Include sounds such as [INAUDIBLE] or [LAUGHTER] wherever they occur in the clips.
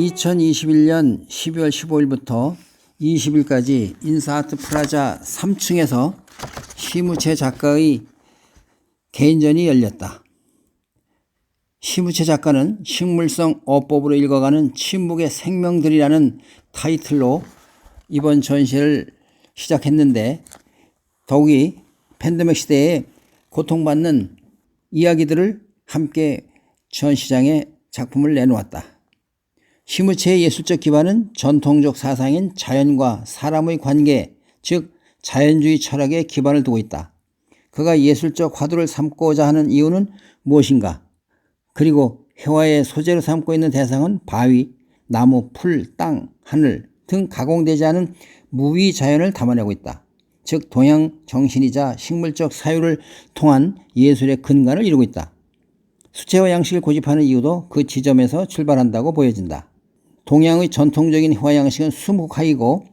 2021년 12월 15일부터 20일까지 인사아트 프라자 3층에서 시무채 작가의 개인전이 열렸다. 시무채 작가는 식물성 어법으로 읽어가는 침묵의 생명들이라는 타이틀로 이번 전시를 시작했는데 더욱이 팬데믹 시대에 고통받는 이야기들을 함께 전시장에 작품을 내놓았다. 시무체의 예술적 기반은 전통적 사상인 자연과 사람의 관계, 즉 자연주의 철학에 기반을 두고 있다. 그가 예술적 화두를 삼고자 하는 이유는 무엇인가? 그리고 회화의 소재로 삼고 있는 대상은 바위, 나무, 풀, 땅, 하늘 등 가공되지 않은 무위 자연을 담아내고 있다. 즉 동양 정신이자 식물적 사유를 통한 예술의 근간을 이루고 있다. 수채화 양식을 고집하는 이유도 그 지점에서 출발한다고 보여진다. 동양의 전통적인 회화 양식은 수묵화이고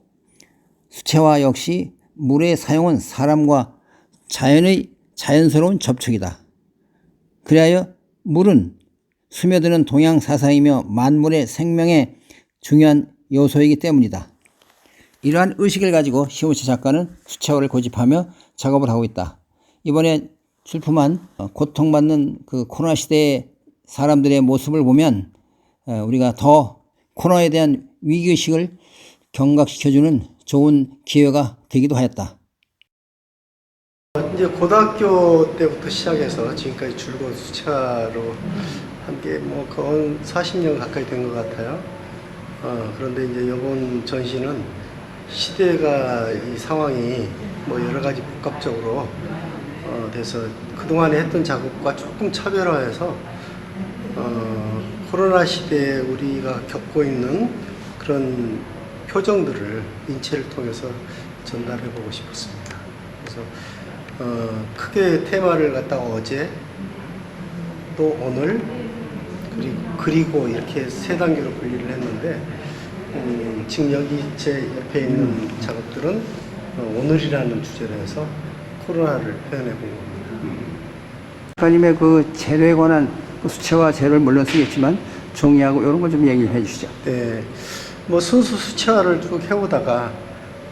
수채화 역시 물의 사용은 사람과 자연의 자연스러운 접촉이다. 그리하여 물은 스며드는 동양 사상이며 만물의 생명의 중요한 요소이기 때문이다. 이러한 의식을 가지고 시우치 작가는 수채화를 고집하며 작업을 하고 있다. 이번에 출품한 고통받는 그 코로나 시대의 사람들의 모습을 보면 우리가 더 코로나에 대한 위기의식을 경각시켜주는 좋은 기회가 되기도 하였다. 이제 고등학교 때부터 시작해서 지금까지 줄곧 수차로 함께 뭐 거의 40년 가까이 된 것 같아요. 어, 그런데 이제 이번 전시는 시대가 이 상황이 뭐 여러 가지 복합적으로 어, 돼서 그동안에 했던 작업과 조금 차별화해서 어, 코로나 시대에 우리가 겪고 있는 그런 표정들을 인체를 통해서 전달해 보고 싶었습니다. 그래서 어, 크게 테마를 갖다가 어제 또 오늘 그리고, 그리고 이렇게 세 단계로 분리를 했는데 음, 지금 여기 제 옆에 있는 작업들은 어, 오늘이라는 주제로 해서 코로나를 표현해 본 겁니다. 작가님의 그 재료에 관한 그 수채화 재료를 물론 쓰겠지만 종이하고 이런 걸 좀 얘기해 주시죠. 네, 뭐 순수 수채화를 쭉 해오다가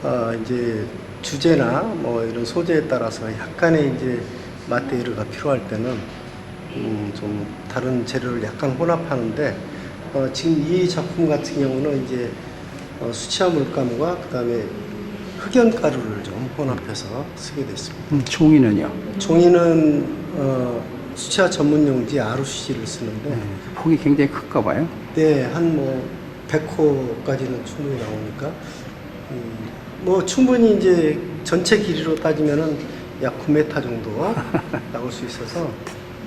어, 이제 주제나 뭐 이런 소재에 따라서 약간의 이제 마테리얼가 필요할 때는 음, 좀 다른 재료를 약간 혼합하는데 어, 지금 이 작품 같은 경우는 이제 어, 수채화 물감과 그다음에 흑연 가루를 좀 혼합해서 쓰게 됐습니다. 음, 종이는요? 종이는 어, 수채화 전문 용지 아루시지를 쓰는데 네, 폭이 굉장히 클까 봐요. 네, 한 뭐 100호까지는 충분히 나오니까 음, 뭐 충분히 이제 전체 길이로 따지면은 약 9m 정도 [LAUGHS] 나올 수 있어서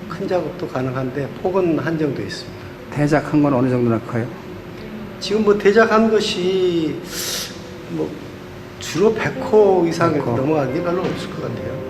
큰 작업도 가능한데 폭은 한정돼 있습니다. 대작 한 건 어느 정도나 커요? 지금 뭐 대작 한 것이 뭐 주로 100호 이상 100호. 넘어가는 게 별로 없을 것 같아요.